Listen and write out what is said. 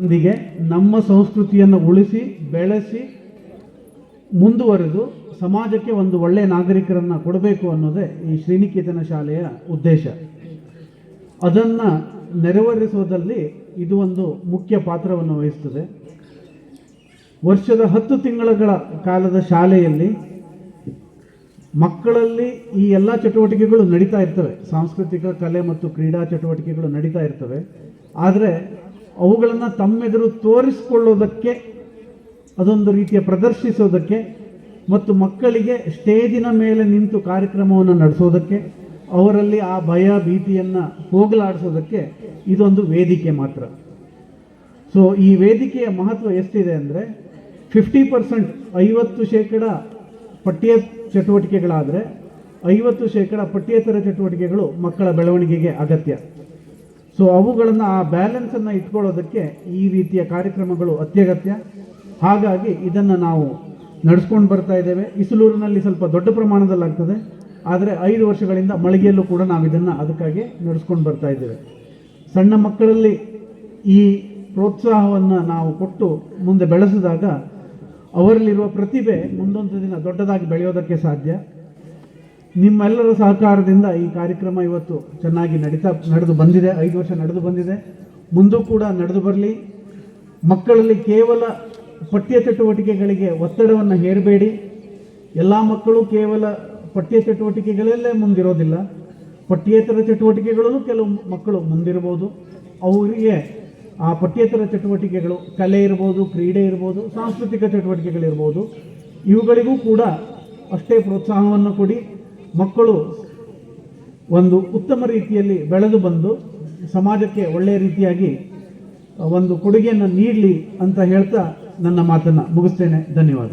ಒಂದಿಗೆ ನಮ್ಮ ಸಂಸ್ಕೃತಿಯನ್ನು ಉಳಿಸಿ, ಬೆಳೆಸಿ, ಮುಂದುವರೆದು ಸಮಾಜಕ್ಕೆ ಒಂದು ಒಳ್ಳೆಯ ನಾಗರಿಕರನ್ನು ಕೊಡಬೇಕು ಅನ್ನೋದೇ ಈ ಶ್ರೀನಿಕೇತನ ಶಾಲೆಯ ಉದ್ದೇಶ. ಅದನ್ನು ನೆರವೇರಿಸುವುದಲ್ಲಿ ಇದು ಒಂದು ಮುಖ್ಯ ಪಾತ್ರವನ್ನು ವಹಿಸ್ತದೆ. ವರ್ಷದ ಹತ್ತು ತಿಂಗಳ ಕಾಲದ ಶಾಲೆಯಲ್ಲಿ ಮಕ್ಕಳಲ್ಲಿ ಈ ಎಲ್ಲ ಚಟುವಟಿಕೆಗಳು ನಡೀತಾ ಇರ್ತವೆ. ಸಾಂಸ್ಕೃತಿಕ, ಕಲೆ ಮತ್ತು ಕ್ರೀಡಾ ಚಟುವಟಿಕೆಗಳು ನಡೀತಾ ಇರ್ತವೆ. ಆದರೆ ಅವುಗಳನ್ನು ತಮ್ಮೆದುರು ತೋರಿಸಿಕೊಳ್ಳೋದಕ್ಕೆ, ಅದೊಂದು ರೀತಿಯ ಪ್ರದರ್ಶಿಸೋದಕ್ಕೆ, ಮತ್ತು ಮಕ್ಕಳಿಗೆ ಸ್ಟೇಜಿನ ಮೇಲೆ ನಿಂತು ಕಾರ್ಯಕ್ರಮವನ್ನು ನಡೆಸೋದಕ್ಕೆ, ಅವರಲ್ಲಿ ಆ ಭಯ ಭೀತಿಯನ್ನು ಹೋಗಲಾಡಿಸೋದಕ್ಕೆ ಇದೊಂದು ವೇದಿಕೆ ಮಾತ್ರ. ಸೊ ಈ ವೇದಿಕೆಯ ಮಹತ್ವ ಎಷ್ಟಿದೆ ಅಂದರೆ ಫಿಫ್ಟಿ ಪರ್ಸೆಂಟ್ ಐವತ್ತು ಶೇಕಡ ಪಠ್ಯ ಚಟುವಟಿಕೆಗಳಾದರೆ, ಐವತ್ತು ಶೇಕಡ ಪಠ್ಯೇತರ ಚಟುವಟಿಕೆಗಳು ಮಕ್ಕಳ ಬೆಳವಣಿಗೆಗೆ ಅಗತ್ಯ. ಸೊ ಅವುಗಳನ್ನು ಆ ಬ್ಯಾಲೆನ್ಸನ್ನು ಇಟ್ಕೊಳ್ಳೋದಕ್ಕೆ ಈ ರೀತಿಯ ಕಾರ್ಯಕ್ರಮಗಳು ಅತ್ಯಗತ್ಯ. ಹಾಗಾಗಿ ಇದನ್ನು ನಾವು ನಡೆಸ್ಕೊಂಡು ಬರ್ತಾ ಇದ್ದೇವೆ. ಇಸಲೂರಿನಲ್ಲಿ ಸ್ವಲ್ಪ ದೊಡ್ಡ ಪ್ರಮಾಣದಲ್ಲಿ ಆಗ್ತದೆ ಆದರೆ ಐದು ವರ್ಷಗಳಿಂದ ಮಳಿಗೆಯಲ್ಲೂ ಕೂಡ ನಾವು ಇದನ್ನು ಅದಕ್ಕಾಗಿ ನಡೆಸ್ಕೊಂಡು ಬರ್ತಾ ಇದ್ದೇವೆ. ಸಣ್ಣ ಮಕ್ಕಳಲ್ಲಿ ಈ ಪ್ರೋತ್ಸಾಹವನ್ನು ನಾವು ಕೊಟ್ಟು ಮುಂದೆ ಬೆಳೆಸಿದಾಗ ಅವರಲ್ಲಿರುವ ಪ್ರತಿಭೆ ಮುಂದೊಂದು ದಿನ ದೊಡ್ಡದಾಗಿ ಬೆಳೆಯೋದಕ್ಕೆ ಸಾಧ್ಯ. ನಿಮ್ಮೆಲ್ಲರ ಸಹಕಾರದಿಂದ ಈ ಕಾರ್ಯಕ್ರಮ ಇವತ್ತು ಚೆನ್ನಾಗಿ ನಡೀತಾ, ನಡೆದು ಬಂದಿದೆ. ಐದು ವರ್ಷ ನಡೆದು ಬಂದಿದೆ. ಮುಂದೂ ಕೂಡ ನಡೆದು ಬರಲಿ. ಮಕ್ಕಳಲ್ಲಿ ಕೇವಲ ಪಠ್ಯ ಚಟುವಟಿಕೆಗಳಿಗೆ ಒತ್ತಡವನ್ನು ಹೇರಬೇಡಿ. ಎಲ್ಲ ಮಕ್ಕಳು ಕೇವಲ ಪಠ್ಯ ಚಟುವಟಿಕೆಗಳಲ್ಲೇ ಮುಂದಿರೋದಿಲ್ಲ. ಪಠ್ಯೇತರ ಚಟುವಟಿಕೆಗಳಲ್ಲೂ ಕೆಲವು ಮಕ್ಕಳು ಮುಂದಿರ್ಬೋದು ಅವರಿಗೆ ಆ ಪಠ್ಯೇತರ ಚಟುವಟಿಕೆಗಳು ಕಲೆ ಇರ್ಬೋದು, ಕ್ರೀಡೆ ಇರ್ಬೋದು, ಸಾಂಸ್ಕೃತಿಕ ಚಟುವಟಿಕೆಗಳಿರ್ಬೋದು. ಇವುಗಳಿಗೂ ಕೂಡ ಅಷ್ಟೇ ಪ್ರೋತ್ಸಾಹವನ್ನು ಕೊಡಿ. ಮಕ್ಕಳು ಒಂದು ಉತ್ತಮ ರೀತಿಯಲ್ಲಿ ಬೆಳೆದು ಬಂದು ಸಮಾಜಕ್ಕೆ ಒಳ್ಳೆಯ ರೀತಿಯಾಗಿ ಒಂದು ಕೊಡುಗೆಯನ್ನು ನೀಡಲಿ ಅಂತ ಹೇಳ್ತಾ ನನ್ನ ಮಾತನ್ನು ಮುಗಿಸ್ತೇನೆ. ಧನ್ಯವಾದ.